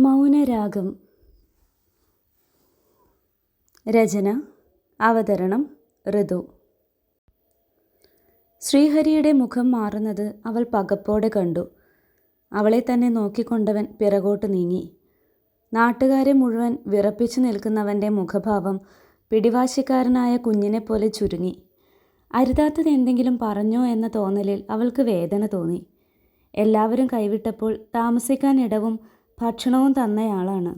മൗനരാഗം. രചന അവതരണം ഋതു. ശ്രീഹരിയുടെ മുഖം മാറുന്നത് അവൾ പകപ്പോടെ കണ്ടു. അവളെ തന്നെ നോക്കിക്കൊണ്ടവൻ പിറകോട്ട് നീങ്ങി. നാട്ടുകാരെ മുഴുവൻ വിറപ്പിച്ചു നിൽക്കുന്നവന്റെ മുഖഭാവം പിടിവാശിക്കാരനായ കുഞ്ഞിനെപ്പോലെ ചുരുങ്ങി. അരുതാത്തത് എന്തെങ്കിലും പറഞ്ഞോ എന്ന തോന്നലിൽ അവൾക്ക് വേദന തോന്നി. എല്ലാവരും കൈവിട്ടപ്പോൾ താമസിക്കാൻ ഇടവും ഭക്ഷണവും തന്നയാളാണ്.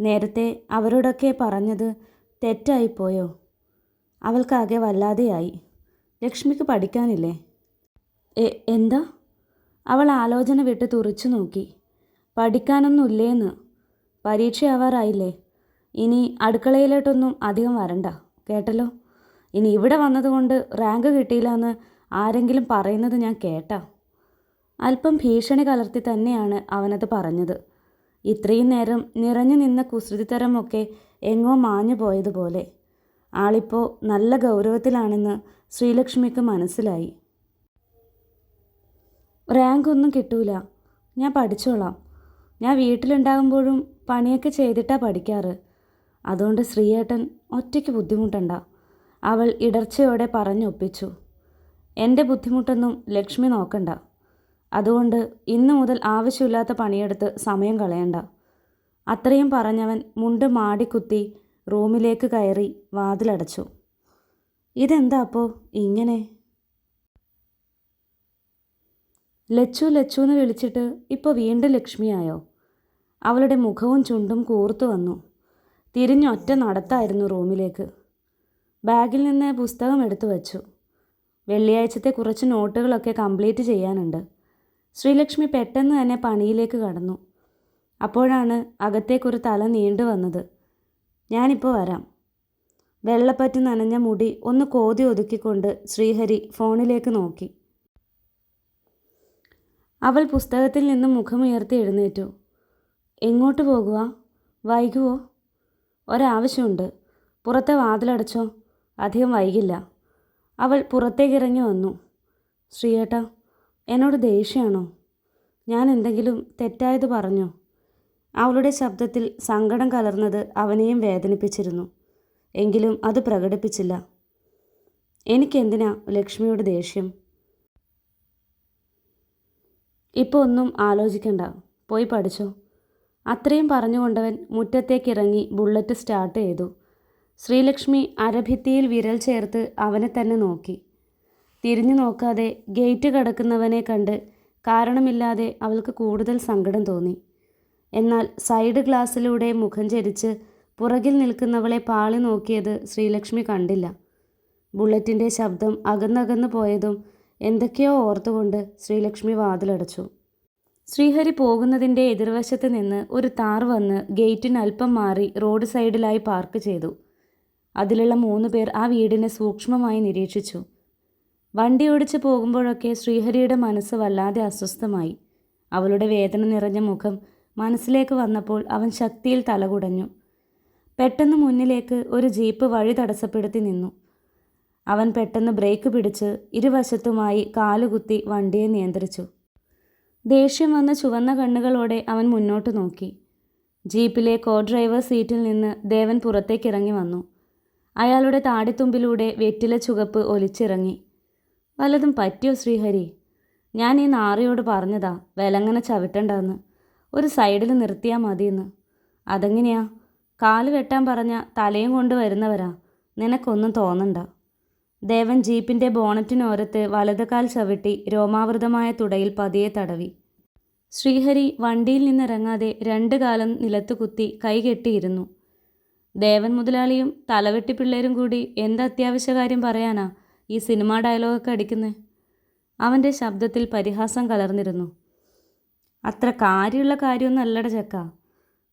നേരത്തെ അവരോടൊക്കെ പറഞ്ഞത് തെറ്റായിപ്പോയോ? അവൾക്കാകെ വല്ലാതെയായി. ലക്ഷ്മിക്ക് പഠിക്കാനില്ലേ? എന്താ? അവൾ ആലോചന വിട്ട് തുറച്ചു നോക്കി. പഠിക്കാനൊന്നുമില്ലേന്ന്. പരീക്ഷയാവാറായില്ലേ ഇനി അടുക്കളയിലോട്ടൊന്നും അധികം വരണ്ട കേട്ടല്ലോ? ഇനി ഇവിടെ വന്നതുകൊണ്ട് റാങ്ക് കിട്ടിയില്ല എന്ന് ആരെങ്കിലും പറയുന്നത് ഞാൻ കേട്ടാ. അല്പം ഭീഷണി കലർത്തി തന്നെയാണ് അവനത് പറഞ്ഞത്. ഇത്രയും നേരം നിറഞ്ഞു നിന്ന കുസൃതിത്തരമൊക്കെ എങ്ങോ മാഞ്ഞു പോയതുപോലെ. ആളിപ്പോൾ നല്ല ഗൗരവത്തിലാണെന്ന് ശ്രീലക്ഷ്മിക്ക് മനസ്സിലായി. റാങ്ക് ഒന്നും കിട്ടൂല. ഞാൻ പഠിച്ചോളാം. ഞാൻ വീട്ടിലുണ്ടാകുമ്പോഴും പണിയൊക്കെ ചെയ്തിട്ടാ പഠിക്കാറ്. അതുകൊണ്ട് ശ്രീയേട്ടൻ ഒറ്റയ്ക്ക് ബുദ്ധിമുട്ടണ്ട. അവൾ ഇടർച്ചയോടെ പറഞ്ഞൊപ്പിച്ചു. എന്റെ ബുദ്ധിമുട്ടൊന്നും ലക്ഷ്മി നോക്കണ്ട. അതുകൊണ്ട് ഇന്നു മുതൽ ആവശ്യമില്ലാത്ത പണിയെടുത്ത് സമയം കളയണ്ട. അത്രയും പറഞ്ഞവൻ മുണ്ട് മാടിക്കുത്തി റൂമിലേക്ക് കയറി വാതിലടച്ചു. ഇതെന്താ അപ്പോൾ ഇങ്ങനെ? ലച്ചു ലച്ചു എന്ന് വിളിച്ചിട്ട് ഇപ്പോൾ വീണ്ടും ലക്ഷ്മിയായോ? അവളുടെ മുഖവും ചുണ്ടും കൂർത്തു വന്നു. തിരിഞ്ഞൊറ്റ നടത്തായിരുന്നു റൂമിലേക്ക്. ബാഗിൽ നിന്ന് പുസ്തകം എടുത്തു വച്ചു. വെള്ളിയാഴ്ചത്തെ കുറച്ച് നോട്ടുകളൊക്കെ കംപ്ലീറ്റ് ചെയ്യാനുണ്ട്. ശ്രീലക്ഷ്മി പെട്ടെന്ന് തന്നെ പണിയിലേക്ക് കടന്നു. അപ്പോഴാണ് അകത്തേക്കൊരു തല നീണ്ടു വന്നത്. ഞാനിപ്പോൾ വരാം. വെള്ളപ്പറ്റി നനഞ്ഞ മുടി ഒന്ന് കോതി ഒതുക്കിക്കൊണ്ട് ശ്രീഹരി ഫോണിലേക്ക് നോക്കി. അവൾ പുസ്തകത്തിൽ നിന്ന് മുഖമുയർത്തി എഴുന്നേറ്റു. എങ്ങോട്ട് പോകുക വൈകുവോ? ഒരാവശ്യമുണ്ട്. പുറത്തെ വാതിലടച്ചോ? അധികം വൈകില്ല. അവൾ പുറത്തേക്കിറങ്ങി വന്നു. ശ്രീയേട്ടാ എന്നോട് ദേഷ്യമാണോ? ഞാൻ എന്തെങ്കിലും തെറ്റായത് പറഞ്ഞോ? അവളുടെ ശബ്ദത്തിൽ സങ്കടം കലർന്നത് അവനെയും വേദനിപ്പിച്ചിരുന്നു. എങ്കിലും അത് പ്രകടിപ്പിച്ചില്ല. എനിക്കെന്തിനാ ലക്ഷ്മിയോട് ദേഷ്യം? ഇപ്പോൾ ഒന്നും ആലോചിക്കണ്ട. പോയി പഠിച്ചോ. അത്രയും പറഞ്ഞുകൊണ്ടവൻ മുറ്റത്തേക്കിറങ്ങി ബുള്ളറ്റ് സ്റ്റാർട്ട് ചെയ്തു. ശ്രീലക്ഷ്മി അരഭിത്തിയിൽ വിരൽ ചേർത്ത് അവനെ തന്നെ നോക്കി. തിരിഞ്ഞു നോക്കാതെ ഗേറ്റ് കടക്കുന്നവനെ കണ്ട് കാരണമില്ലാതെ അവൾക്ക് കൂടുതൽ സങ്കടം തോന്നി. എന്നാൽ സൈഡ് ഗ്ലാസ്സിലൂടെ മുഖം ചരിച്ച് പുറകിൽ നിൽക്കുന്നവളെ പാളി നോക്കിയത് ശ്രീലക്ഷ്മി കണ്ടില്ല. ബുള്ളറ്റിന്റെ ശബ്ദം അകന്നകന്നു പോയതും എന്തൊക്കെയോ ഓർത്തുകൊണ്ട് ശ്രീലക്ഷ്മി വാതിലടച്ചു. ശ്രീഹരി പോകുന്നതിന്റെ എതിർവശത്ത് നിന്ന് ഒരു താർ വന്ന് ഗേറ്റിന് അല്പം മാറി റോഡ് സൈഡിലായി പാർക്ക് ചെയ്തു. അതിലുള്ള മൂന്ന് പേർ ആ വീടിനെ സൂക്ഷ്മമായി നിരീക്ഷിച്ചു. വണ്ടി ഓടിച്ച് പോകുമ്പോഴൊക്കെ ശ്രീഹരിയുടെ മനസ്സ് വല്ലാതെ അസ്വസ്ഥമായി. അവളുടെ വേദന നിറഞ്ഞ മുഖം മനസ്സിലേക്ക് വന്നപ്പോൾ അവൻ ശക്തിയിൽ തലകുടഞ്ഞു. പെട്ടെന്ന് മുന്നിലേക്ക് ഒരു ജീപ്പ് വഴി തടസ്സപ്പെടുത്തി നിന്നു. അവൻ പെട്ടെന്ന് ബ്രേക്ക് പിടിച്ച് ഇരുവശത്തുമായി കാലുകുത്തി വണ്ടിയെ നിയന്ത്രിച്ചു. ദേഷ്യം വന്ന ചുവന്ന കണ്ണുകളോടെ അവൻ മുന്നോട്ട് നോക്കി. ജീപ്പിലെ കോ ഡ്രൈവർ സീറ്റിൽ നിന്ന് ദേവൻ പുറത്തേക്കിറങ്ങി വന്നു. അയാളുടെ താടിത്തുമ്പിലൂടെ വെറ്റില ചുവപ്പ് ഒലിച്ചിറങ്ങി. വല്ലതും പറ്റിയോ ശ്രീഹരി? ഞാൻ ഈ നാറിയോട് പറഞ്ഞതാ വിലങ്ങനെ ചവിട്ടണ്ടെന്ന്. ഒരു സൈഡിൽ നിർത്തിയാൽ മതിയെന്ന്. അതെങ്ങനെയാ? കാൽ വെട്ടാൻ പറഞ്ഞ തലയും കൊണ്ട് വരുന്നവരാ. നിനക്കൊന്നും തോന്നണ്ട. ദേവൻ ജീപ്പിന്റെ ബോണറ്റിനോരത്ത് വലതുകാൽ ചവിട്ടി രോമാവൃതമായ തുടയിൽ പതിയെ തടവി. ശ്രീഹരി വണ്ടിയിൽ നിന്നിറങ്ങാതെ രണ്ട് കാലം നിലത്തു കുത്തി കൈകെട്ടിയിരുന്നു ദേവൻ മുതലാളിയും തലവെട്ടി പിള്ളേരും കൂടി എന്ത് അത്യാവശ്യ കാര്യം പറയാനാ? ഈ സിനിമാ ഡയലോഗൊക്കെ അടിക്കുന്നത് അവന്റെ ശബ്ദത്തിൽ പരിഹാസം കലർന്നിരുന്നു. അത്ര കാര്യമുള്ള കാര്യമൊന്നും അല്ലട ചക്ക.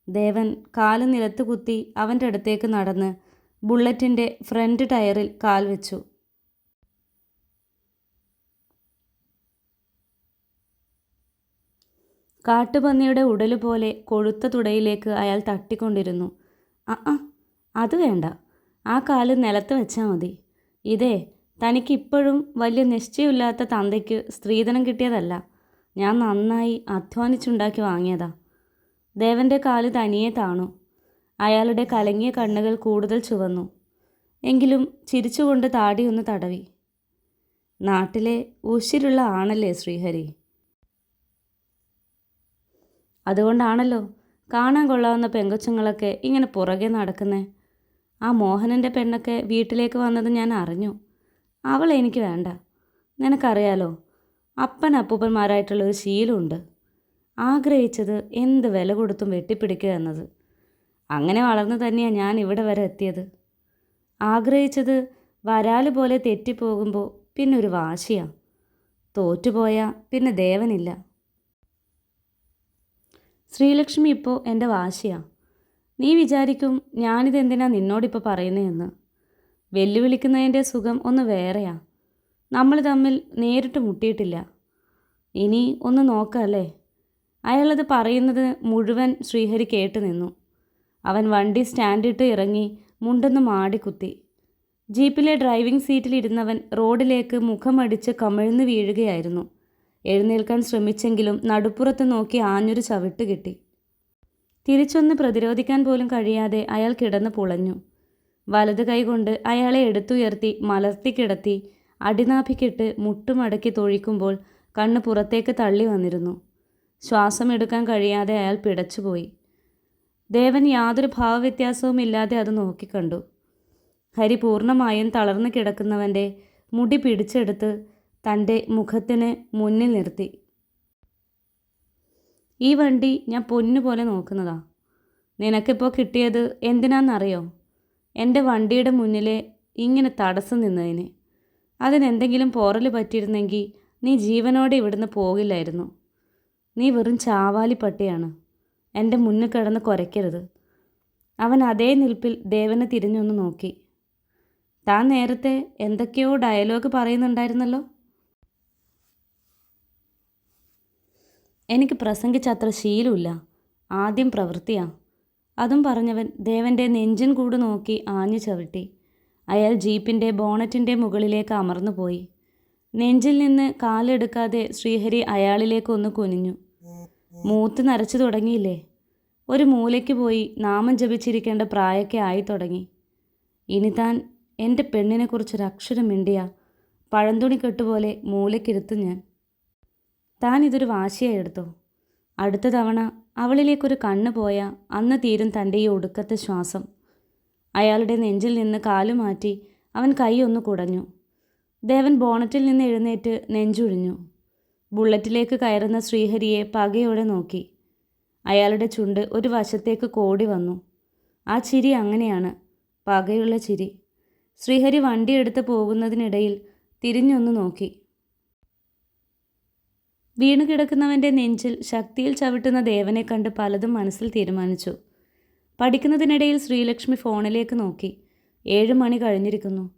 ദേവൻ കാൽ നിലത്ത് കുത്തി അവന്റെ അടുത്തേക്ക് നടന്ന് ബുള്ളറ്റിന്റെ ഫ്രണ്ട് ടയറിൽ കാൽ വെച്ചു. കാട്ടുപന്നിയുടെ ഉടലുപോലെ കൊഴുത്ത തുടയിലേക്ക് അയാൾ തട്ടിക്കൊണ്ടിരുന്നു. ആ അത് വേണ്ട. ആ കാൽ നിലത്ത് വെച്ചാൽ മതി. ഇതേ തനിക്കിപ്പോഴും വലിയ നിശ്ചയമില്ലാത്ത തന്തയ്ക്ക് സ്ത്രീധനം കിട്ടിയതല്ല. ഞാൻ നന്നായി അധ്വാനിച്ചുണ്ടാക്കി വാങ്ങിയതാ. ദേവന്റെ കാൽ തനിയെ താണു. അയാളുടെ കലങ്ങിയ കണ്ണുകൾ കൂടുതൽ ചുവന്നു. എങ്കിലും ചിരിച്ചുകൊണ്ട് താടിയൊന്ന് തടവി. നാട്ടിലെ ഉശിരുള്ള ആണല്ലേ ശ്രീഹരി? അതുകൊണ്ടാണല്ലോ കാണാൻ കൊള്ളാവുന്ന പെങ്കൊച്ചുങ്ങളൊക്കെ ഇങ്ങനെ പുറകെ നടക്കുന്നേ. ആ മോഹനന്റെ പെണ്ണൊക്കെ വീട്ടിലേക്ക് വന്നത് ഞാൻ അറിഞ്ഞു. അവളെ എനിക്ക് വേണ്ട. നിനക്കറിയാലോ അപ്പൻ അപ്പൂപ്പന്മാരായിട്ടുള്ള ഒരു ശീലമുണ്ട്. ആഗ്രഹിച്ചത് എന്ത് വില കൊടുത്തും വെട്ടിപ്പിടിക്കുക എന്നത്. അങ്ങനെ വളർന്നു തന്നെയാണ് ഞാൻ ഇവിടെ വരെ എത്തിയത്. ആഗ്രഹിച്ചത് വരാൽ പോലെ തെറ്റിപ്പോകുമ്പോൾ പിന്നെ ഒരു വാശിയാണ് തോറ്റുപോയാൽ പിന്നെ ദേവനില്ല. ശ്രീലക്ഷ്മി ഇപ്പോൾ എന്റെ വാശിയാണ് നീ വിചാരിക്കും ഞാനിതെന്തിനാ നിന്നോടിപ്പോൾ പറയുന്നതെന്ന് വെല്ലുവിളിക്കുന്നതിന്റെ സുഖം ഒന്ന് വേറെയാ. നമ്മൾ തമ്മിൽ നേരിട്ട് മുട്ടിയിട്ടില്ല. ഇനി ഒന്ന് നോക്കാമല്ലേ അയാളത് പറയുന്നത് മുഴുവൻ ശ്രീഹരി കേട്ടു നിന്നു. അവൻ വണ്ടി സ്റ്റാൻഡിട്ട് ഇറങ്ങി മുണ്ടെന്ന് മാടിക്കുത്തി. ജീപ്പിലെ ഡ്രൈവിംഗ് സീറ്റിലിരുന്നവൻ റോഡിലേക്ക് മുഖമടിച്ച് കമിഴ്ന്ന് വീഴുകയായിരുന്നു. എഴുന്നേൽക്കാൻ ശ്രമിച്ചെങ്കിലും നടുപ്പുറത്ത് നോക്കി ആഞ്ഞൊരു ചവിട്ട് കിട്ടി. തിരിച്ചൊന്ന് പ്രതിരോധിക്കാൻ പോലും കഴിയാതെ അയാൾ കിടന്ന് പുളഞ്ഞു. വലത് കൈകൊണ്ട് അയാളെ എടുത്തുയർത്തി മലർത്തി കിടത്തി അടിനാഭിക്കിട്ട് മുട്ടുമടക്കി തൊഴിക്കുമ്പോൾ കണ്ണ് പുറത്തേക്ക് തള്ളി വന്നിരുന്നു. ശ്വാസമെടുക്കാൻ കഴിയാതെ അയാൾ പിടച്ചുപോയി. ദേവൻ യാതൊരു ഭാവവ്യത്യാസവും ഇല്ലാതെ അത് നോക്കിക്കണ്ടു ഹരി പൂർണമായും തളർന്നു കിടക്കുന്നവന്റെ മുടി പിടിച്ചെടുത്ത് തന്റെ മുഖത്തിന് മുന്നിൽ നിർത്തി. ഈ വണ്ടി ഞാൻ പൊന്നുപോലെ നോക്കുന്നതാ. നിനക്കിപ്പോൾ കിട്ടിയത് എന്തിനാണെന്നറിയോ എന്റെ വണ്ടിയുടെ മുന്നിലെ ഇങ്ങനെ തടസ്സം നിന്നതിന്. അതിനെന്തെങ്കിലും പോറൽ പറ്റിയിരുന്നെങ്കിൽ നീ ജീവനോടെ ഇവിടുന്ന് പോകില്ലായിരുന്നു. നീ വെറും ചാവാലി പട്ടിയാണ് എന്റെ മുന്നിൽ കിടന്ന് കുരയ്ക്കരുത്. അവൻ അതേ നിൽപ്പിൽ ദേവനെ തിരിഞ്ഞൊന്ന് നോക്കി. താൻ നേരത്തെ എന്തൊക്കെയോ ഡയലോഗ് പറയുന്നുണ്ടായിരുന്നല്ലോ? എനിക്ക് പ്രസംഗിച്ചത്ര ശീലമില്ല. ആദ്യം പ്രവൃത്തിയാ. അതും പറഞ്ഞവൻ ദേവന്റെ നെഞ്ചിൻ കൂട് നോക്കി ആഞ്ഞു ചവിട്ടി. അയാൾ ജീപ്പിന്റെ ബോണറ്റിന്റെ മുകളിലേക്ക് അമർന്നു പോയി. നെഞ്ചിൽ നിന്ന് കാലെടുക്കാതെ ശ്രീഹരി അയാളിലേക്ക് ഒന്ന് കുനിഞ്ഞു. മൂത്ത് നരച്ചു തുടങ്ങിയില്ലേ? ഒരു മൂലയ്ക്ക് പോയി നാമം ജപിച്ചിരിക്കേണ്ട പ്രായമൊക്കെ ആയി തുടങ്ങി. ഇനി താൻ എന്റെ പെണ്ണിനെക്കുറിച്ചൊരക്ഷരം മിണ്ടിയ. പഴന്തുണി കെട്ടുപോലെ മൂലയ്ക്കിരുത്തും ഞാൻ. താൻ ഇതൊരു വാശിയായി എടുത്തോ? അടുത്ത തവണ അവളിലേക്കൊരു കണ്ണ് പോയ അന്ന് തീരും തന്റെ ഈ ഒടുക്കത്തെ ശ്വാസം. അയാളുടെ നെഞ്ചിൽ നിന്ന് കാലു മാറ്റി അവൻ കൈ ഒന്ന് കുടഞ്ഞു. ദേവൻ ബോണറ്റിൽ നിന്ന് എഴുന്നേറ്റ് നെഞ്ചുഴിഞ്ഞു. ബുള്ളറ്റിലേക്ക് കയറുന്ന ശ്രീഹരിയെ പകയോടെ നോക്കി. അയാളുടെ ചുണ്ട് ഒരു വശത്തേക്ക് കോടി വന്നു. ആ ചിരി അങ്ങനെയാണ് പകയുള്ള ചിരി. ശ്രീഹരി വണ്ടിയെടുത്ത് പോകുന്നതിനിടയിൽ തിരിഞ്ഞൊന്ന് നോക്കി. വീണു കിടക്കുന്നവന്റെ നെഞ്ചിൽ ശക്തിയിൽ ചവിട്ടുന്ന ദേവനെ കണ്ട് പലതും മനസ്സിൽ തീരുമാനിച്ചു. പഠിക്കുന്നതിനിടയിൽ ശ്രീലക്ഷ്മി ഫോണിലേക്ക് നോക്കി. ഏഴ് മണി കഴിഞ്ഞിരിക്കുന്നു.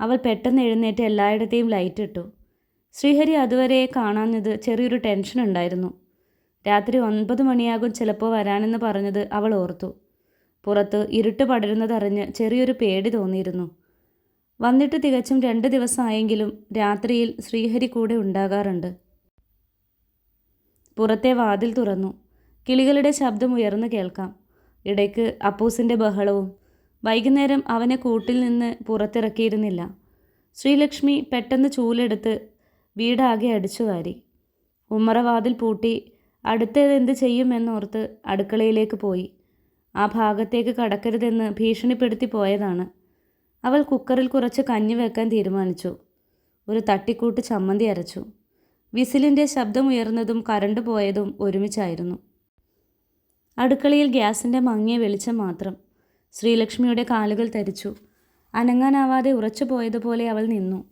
അവൾ പെട്ടെന്ന് എഴുന്നേറ്റ് എല്ലായിടത്തെയും ലൈറ്റ് ഇട്ടു. ശ്രീഹരി അതുവരെ കാണാഞ്ഞത് ചെറിയൊരു ടെൻഷൻ ഉണ്ടായിരുന്നു. രാത്രി ഒൻപത് മണിയാകും ചിലപ്പോൾ വരാനെന്ന് പറഞ്ഞത് അവൾ ഓർത്തു. പുറത്ത് ഇരുട്ട് പടരുന്നതറിഞ്ഞ് ചെറിയൊരു പേടി തോന്നിയിരുന്നു. വന്നിട്ട് തികച്ചും രണ്ട് ദിവസമായെങ്കിലും രാത്രിയിൽ ശ്രീഹരി കൂടെ ഉണ്ടാകാറുണ്ട്. പുറത്തെ വാതിൽ തുറന്നു. കിളികളുടെ ശബ്ദം ഉയർന്നു കേൾക്കാം. ഇടയ്ക്ക് അപ്പൂസിന്റെ ബഹളവും. വൈകുന്നേരം അവനെ കൂട്ടിൽ നിന്ന് പുറത്തിറക്കിയിരുന്നില്ല. ശ്രീലക്ഷ്മി പെട്ടെന്ന് ചൂലെടുത്ത് വീടാകെ അടിച്ചു വാരി. ഉമ്മറവാതിൽ പൂട്ടി അടുത്തതെന്ത് ചെയ്യുമെന്നോർത്ത് അടുക്കളയിലേക്ക് പോയി. ആ ഭാഗത്തേക്ക് കടക്കരുതെന്ന് ഭീഷണിപ്പെടുത്തി പോയതാണ്. അവൾ കുക്കറിൽ കുറച്ച് കഞ്ഞി വെക്കാൻ തീരുമാനിച്ചു. ഒരു തട്ടിക്കൂട്ട് ചമ്മന്തി അരച്ചു. വിസിലിന്റെ ശബ്ദം ഉയർന്നതും കറണ്ട് പോയതും ഒരുമിച്ചായിരുന്നു. അടുക്കളയിൽ ഗ്യാസിന്റെ മങ്ങിയ വെളിച്ചം മാത്രം. ശ്രീലക്ഷ്മിയുടെ കാലുകൾ തരിച്ചു. അനങ്ങാനാവാതെ ഉറച്ചു പോയതുപോലെ അവൾ നിന്നു.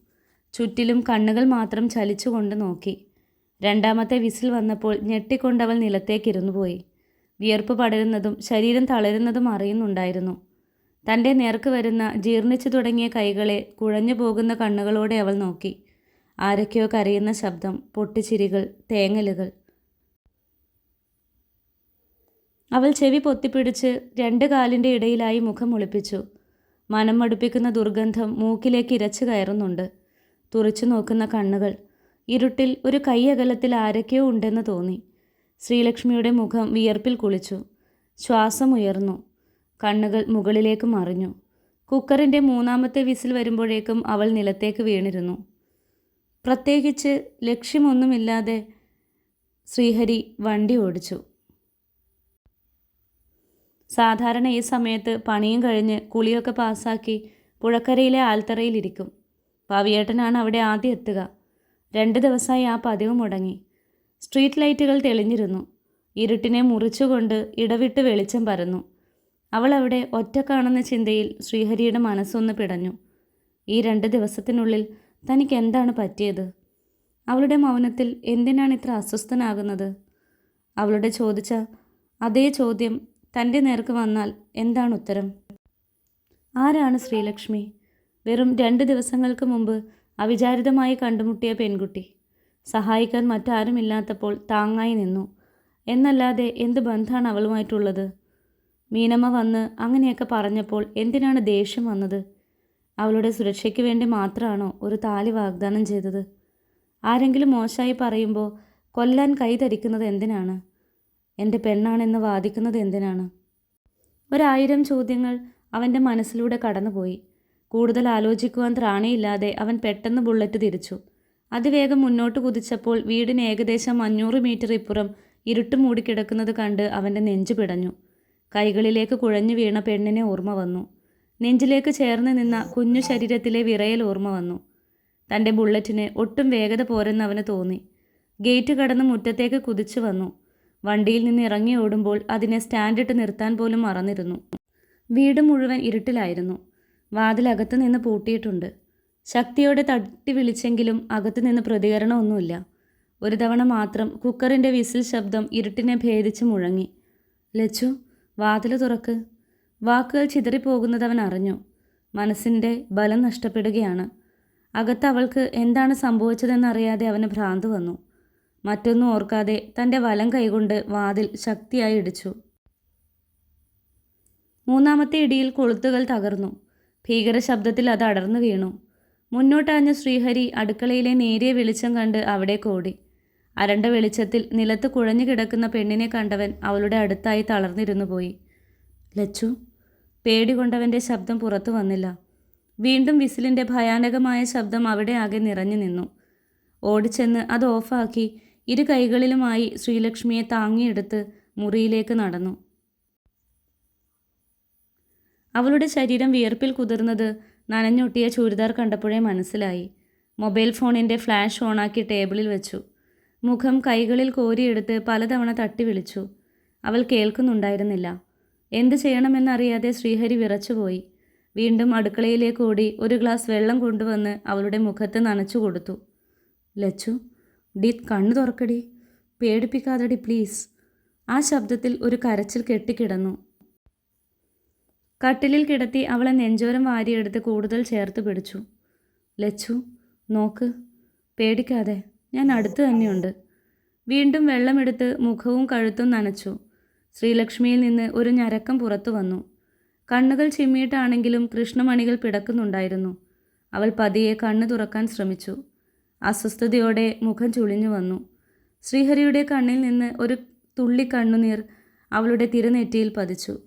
ചുറ്റിലും കണ്ണുകൾ മാത്രം ചലിച്ചുകൊണ്ട് നോക്കി. രണ്ടാമത്തെ വിസിൽ വന്നപ്പോൾ ഞെട്ടിക്കൊണ്ടവൾ നിലത്തേക്കിരുന്നു പോയി. വിയർപ്പ് പടരുന്നതും ശരീരം തളരുന്നതും അറിയുന്നുണ്ടായിരുന്നു. തന്റെ നേർക്ക് വരുന്ന ജീർണിച്ചു തുടങ്ങിയ കൈകളെ കുഴഞ്ഞു പോകുന്ന കണ്ണുകളോടെ അവൾ നോക്കി. ആരൊക്കെയോ കരയുന്ന ശബ്ദം പൊട്ടിച്ചിരികൾ തേങ്ങലുകൾ. അവൾ ചെവി പൊത്തിപ്പിടിച്ച് രണ്ട് കാലിന്റെ ഇടയിലായി മുഖം ഒളിപ്പിച്ചു മനം മടുപ്പിക്കുന്ന ദുർഗന്ധം മൂക്കിലേക്ക് ഇരച്ചു കയറുന്നുണ്ട്. തുറച്ചു നോക്കുന്ന കണ്ണുകൾ. ഇരുട്ടിൽ ഒരു കൈയകലത്തിൽ ആരൊക്കെയോ ഉണ്ടെന്ന് തോന്നി. ശ്രീലക്ഷ്മിയുടെ മുഖം വിയർപ്പിൽ കുളിച്ചു. ശ്വാസം ഉയർന്നു. കണ്ണുകൾ മുകളിലേക്ക് മറിഞ്ഞു. കുക്കറിന്റെ മൂന്നാമത്തെ വിസിൽ വരുമ്പോഴേക്കും അവൾ നിലത്തേക്ക് വീണിരുന്നു. പ്രത്യേകിച്ച് ലക്ഷ്യമൊന്നുമില്ലാതെ ശ്രീഹരി വണ്ടി ഓടിച്ചു. സാധാരണ ഈ സമയത്ത് പണിയും കഴിഞ്ഞ് കുളിയൊക്കെ പാസ്സാക്കി പുഴക്കരയിലെ ആൽത്തറയിലിരിക്കും. പവിയേട്ടനാണ് അവിടെ ആദ്യം എത്തുക. രണ്ട് ദിവസമായി ആ പതിവ് മുടങ്ങി. സ്ട്രീറ്റ് ലൈറ്റുകൾ തെളിഞ്ഞിരുന്നു. ഇരുട്ടിനെ മുറിച്ചുകൊണ്ട് ഇടവിട്ട് വെളിച്ചം പരന്നു. അവൾ അവിടെ ഒറ്റക്കാണെന്ന ചിന്തയിൽ ശ്രീഹരിയുടെ മനസ്സൊന്ന് പിടഞ്ഞു. ഈ രണ്ട് ദിവസത്തിനുള്ളിൽ തനിക്ക് എന്താണ് പറ്റിയത്? അവളുടെ മൗനത്തിൽ എന്തിനാണ് ഇത്ര അസ്വസ്ഥനാകുന്നത്? അവളുടെ ചോദിച്ച അതേ ചോദ്യം തന്റെ നേർക്ക് വന്നാൽ എന്താണ് ഉത്തരം? ആരാണ് ശ്രീലക്ഷ്മി? വെറും രണ്ട് ദിവസങ്ങൾക്ക് മുമ്പ് അവിചാരിതമായി കണ്ടുമുട്ടിയ പെൺകുട്ടി. സഹായിക്കാൻ മറ്റാരുമില്ലാത്തപ്പോൾ താങ്ങായി നിന്നു. എന്നല്ലാതെ എന്ത് ബന്ധമാണ് അവളുമായിട്ടുള്ളത്? മീനമ്മ വന്ന് അങ്ങനെയൊക്കെ പറഞ്ഞപ്പോൾ എന്തിനാണ് ദേഷ്യം വന്നത്? അവളുടെ സുരക്ഷയ്ക്ക് വേണ്ടി മാത്രമാണോ ഒരു താലി വാഗ്ദാനം ചെയ്തത്? ആരെങ്കിലും മോശമായി പറയുമ്പോൾ കൊല്ലാൻ കൈ ധരിക്കുന്നത് എന്തിനാണ്? എന്റെ പെണ്ണാണെന്ന് വാദിക്കുന്നത് എന്തിനാണ്? ഒരായിരം ചോദ്യങ്ങൾ അവന്റെ മനസ്സിലൂടെ കടന്നുപോയി. കൂടുതൽ ആലോചിക്കുവാൻ ത്രാണിയില്ലാതെ അവൻ പെട്ടെന്ന് ബുള്ളറ്റ് തിരിച്ചു. അതിവേഗം മുന്നോട്ട് കുതിച്ചപ്പോൾ വീടിന് ഏകദേശം അഞ്ഞൂറ് മീറ്റർ ഇപ്പുറം ഇരുട്ട് മൂടിക്കിടക്കുന്നത് കണ്ട് അവന്റെ നെഞ്ചു പിടഞ്ഞു. കൈകളിലേക്ക് കുഴഞ്ഞു വീണ പെണ്ണിനെ ഓർമ്മ വന്നു. നെഞ്ചിലേക്ക് ചേർന്ന് നിന്ന കുഞ്ഞു ശരീരത്തിലെ വിറയൽ ഓർമ്മ വന്നു. തന്റെ ബുള്ളറ്റിന് ഒട്ടും വേഗത പോരെന്ന് അവന് തോന്നി. ഗേറ്റ് കടന്ന് മുറ്റത്തേക്ക് കുതിച്ചു വന്നു. വണ്ടിയിൽ നിന്ന് ഇറങ്ങി ഓടുമ്പോൾ അതിനെ സ്റ്റാൻഡിട്ട് നിർത്താൻ പോലും മറന്നിരുന്നു. വീട് മുഴുവൻ ഇരുട്ടിലായിരുന്നു. വാതിലകത്ത് നിന്ന് പൂട്ടിയിട്ടുണ്ട്. ശക്തിയോടെ തട്ടി വിളിച്ചെങ്കിലും അകത്തു നിന്ന് പ്രതികരണമൊന്നുമില്ല. ഒരു തവണ മാത്രം കുക്കറിന്റെ വിസിൽ ശബ്ദം ഇരുട്ടിനെ ഭേദിച്ച് മുഴങ്ങി. ലച്ചു വാതിൽ തുറക്ക്. വാക്കുകൾ ചിതറിപ്പോകുന്നത് അവൻ അറിഞ്ഞു മനസ്സിന്റെ ബലം നഷ്ടപ്പെടുകയാണ്. അകത്ത് അവൾക്ക് എന്താണ് സംഭവിച്ചതെന്നറിയാതെ അവന് ഭ്രാന്ത് വന്നു. മറ്റൊന്നും ഓർക്കാതെ തന്റെ വലം കൈകൊണ്ട് വാതിൽ ശക്തിയായി ഇടിച്ചു. മൂന്നാമത്തെ ഇടിയിൽ കൊളുത്തുകൾ തകർന്നു. ഭീകര ശബ്ദത്തിൽ അത് അടർന്നു വീണു. മുന്നോട്ടാഞ്ഞ ശ്രീഹരി അടുക്കളയിലെ നേരിയ വെളിച്ചം കണ്ട് അവിടെ കോടി. അരണ്ട വെളിച്ചത്തിൽ നിലത്ത് കുഴഞ്ഞു കിടക്കുന്ന പെണ്ണിനെ കണ്ടവൻ അവളുടെ അടുത്തായി തളർന്നിരുന്നു പോയി. ലച്ചു പേടി കൊണ്ടവന്റെ ശബ്ദം പുറത്തു വന്നില്ല. വീണ്ടും വിസിലിന്റെ ഭയാനകമായ ശബ്ദം അവിടെ ആകെ നിറഞ്ഞു നിന്നു. ഓടിച്ചെന്ന് അത് ഓഫാക്കി ഇരു കൈകളിലുമായി ശ്രീലക്ഷ്മിയെ താങ്ങിയെടുത്ത് മുറിയിലേക്ക് നടന്നു. അവളുടെ ശരീരം വിയർപ്പിൽ കുതിർന്നത് നനഞ്ഞൊട്ടിയ ചുരിദാർ കണ്ടപ്പോഴേ മനസ്സിലായി. മൊബൈൽ ഫോണിന്റെ ഫ്ലാഷ് ഓണാക്കി ടേബിളിൽ വെച്ചു. മുഖം കൈകളിൽ കോരിയെടുത്ത് പലതവണ തട്ടി വിളിച്ചു. അവൾ കേൾക്കുന്നുണ്ടായിരുന്നില്ല. എന്തു ചെയ്യണമെന്നറിയാതെ ശ്രീഹരി വിറച്ചുപോയി. വീണ്ടും അടുക്കളയിലേക്ക് ഓടി ഒരു ഗ്ലാസ് വെള്ളം കൊണ്ടുവന്ന് അവളുടെ മുഖത്ത് നനച്ചു കൊടുത്തു. ലച്ചു ഡി കണ്ണു തുറക്കടി. പേടിപ്പിക്കാതടി പ്ലീസ്. ആ ശബ്ദത്തിൽ ഒരു കരച്ചിൽ കെട്ടിക്കിടന്നു. കട്ടിലിൽ കിടത്തി അവളെ നെഞ്ചോരം വാരിയെടുത്ത് കൂടുതൽ ചേർത്ത് പിടിച്ചു. ലച്ചു നോക്ക്. പേടിക്കാതെ. ഞാൻ അടുത്ത് തന്നെയുണ്ട്. വീണ്ടും വെള്ളമെടുത്ത് മുഖവും കഴുത്തും നനച്ചു. ശ്രീലക്ഷ്മിയിൽ നിന്ന് ഒരു ഞരക്കം പുറത്തു വന്നു. കണ്ണുകൾ ചിമ്മിയിട്ടാണെങ്കിലും കൃഷ്ണമണികൾ പിടക്കുന്നുണ്ടായിരുന്നു. അവൾ പതിയെ കണ്ണു തുറക്കാൻ ശ്രമിച്ചു. അസ്വസ്ഥതയോടെ മുഖം ചുളിഞ്ഞു വന്നു. ശ്രീഹരിയുടെ കണ്ണിൽ നിന്ന് ഒരു തുള്ളി കണ്ണുനീർ അവളുടെ തിരനെറ്റിയിൽ പതിച്ചു.